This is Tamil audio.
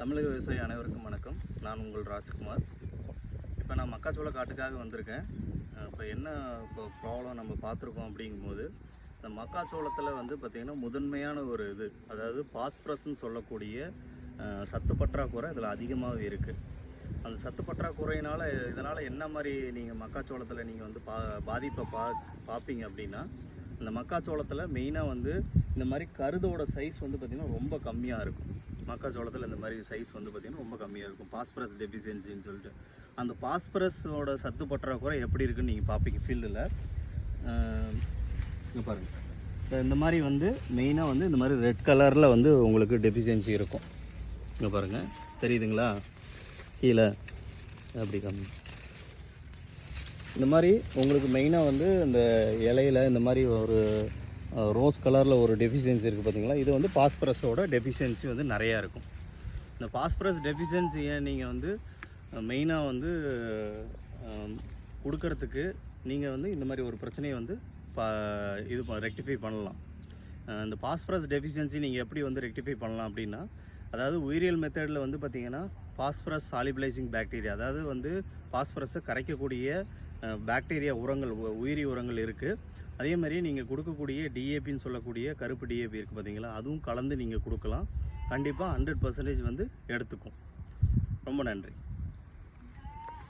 தமிழக விவசாயி அனைவருக்கும் வணக்கம். நான் உங்கள் ராஜ்குமார். இப்போ நான் மக்காச்சோள காட்டுக்காக வந்திருக்கேன். இப்போ என்ன இப்போ ப்ராப்ளம் நம்ம பார்த்துருக்கோம் அப்படிங்கும்போது இந்த மக்காச்சோளத்தில் வந்து பார்த்திங்கன்னா முதன்மையான ஒரு இது அதாவது பாஸ்பரஸ்ன்னு சொல்லக்கூடிய சத்து பற்றாக்குறை இதில் அதிகமாகவே இருக்குது அந்த சத்து பற்றாக்குறையினால் இதனால் என்ன மாதிரி நீங்கள் மக்காச்சோளத்தில் நீங்கள் வந்து பா பாதிப்பை பா பார்ப்பீங்க அப்படின்னா இந்த மக்காச்சோளத்தில் மெயினாக வந்து இந்த மாதிரி கருதோட சைஸ் வந்து பார்த்திங்கன்னா ரொம்ப கம்மியாக இருக்கும். மக்காச்சோளத்தில் இந்த மாதிரி சைஸ் வந்து பார்த்திங்கன்னா ரொம்ப கம்மியாக இருக்கும். பாஸ்பரஸ் டெஃபிஷியன்சின்னு சொல்லிட்டு. அந்த பாஸ்பரஸோட சத்து பற்றாக்குறை எப்படி இருக்குன்னு நீங்கள் பார்ப்பீங்க ஃபீல்டில் இங்கே பாருங்கள் இப்போ இந்த மாதிரி வந்து மெயினாக வந்து இந்த மாதிரி ரெட் கலரில் வந்து உங்களுக்கு டெஃபிஷியன்சி இருக்கும். இங்கே பாருங்கள் தெரியுதுங்களா? கீழே. அப்படி கம்மி. இந்த மாதிரி உங்களுக்கு மெயினாக வந்து இந்த இலையில இந்த மாதிரி ஒரு ரோஸ் கலரில் ஒரு டெஃபிஷியன்சி இருக்குது பார்த்தீங்களா இது வந்து பாஸ்பரஸோட டெஃபிஷியன்சி வந்து நிறையா இருக்கும். இந்த பாஸ்பரஸ் டெஃபிஷியன்சியை நீங்கள் வந்து மெயினாக வந்து கொடுக்கறதுக்கு நீங்கள் வந்து இந்த மாதிரி ஒரு பிரச்சனையை வந்து பா இது ரெக்டிஃபை பண்ணலாம். இந்த பாஸ்பரஸ் டெஃபிஷியன்சி நீங்கள் எப்படி வந்து ரெக்டிஃபை பண்ணலாம் அப்படின்னா அதாவது உயிரியல் மெத்தடில் வந்து பார்த்திங்கன்னா பாஸ்பரஸ் சாலிபிளைசிங் பாக்டீரியா அதாவது வந்து பாஸ்பரஸை கரைக்கக்கூடிய பாக்டீரியா உரங்கள் உ- உயிரி உரங்கள் இருக்குது அதே மாதிரி நீங்கள் கொடுக்கக்கூடிய டிஏபின்னு சொல்லக்கூடிய கருப்பு டிஏபி இருக்குது பார்த்தீங்களா அதுவும் கலந்து நீங்கள் கொடுக்கலாம். கண்டிப்பாக ஹண்ட்ரட் பர்சன்டேஜ் வந்து எடுத்துக்கும். ரொம்ப நன்றி.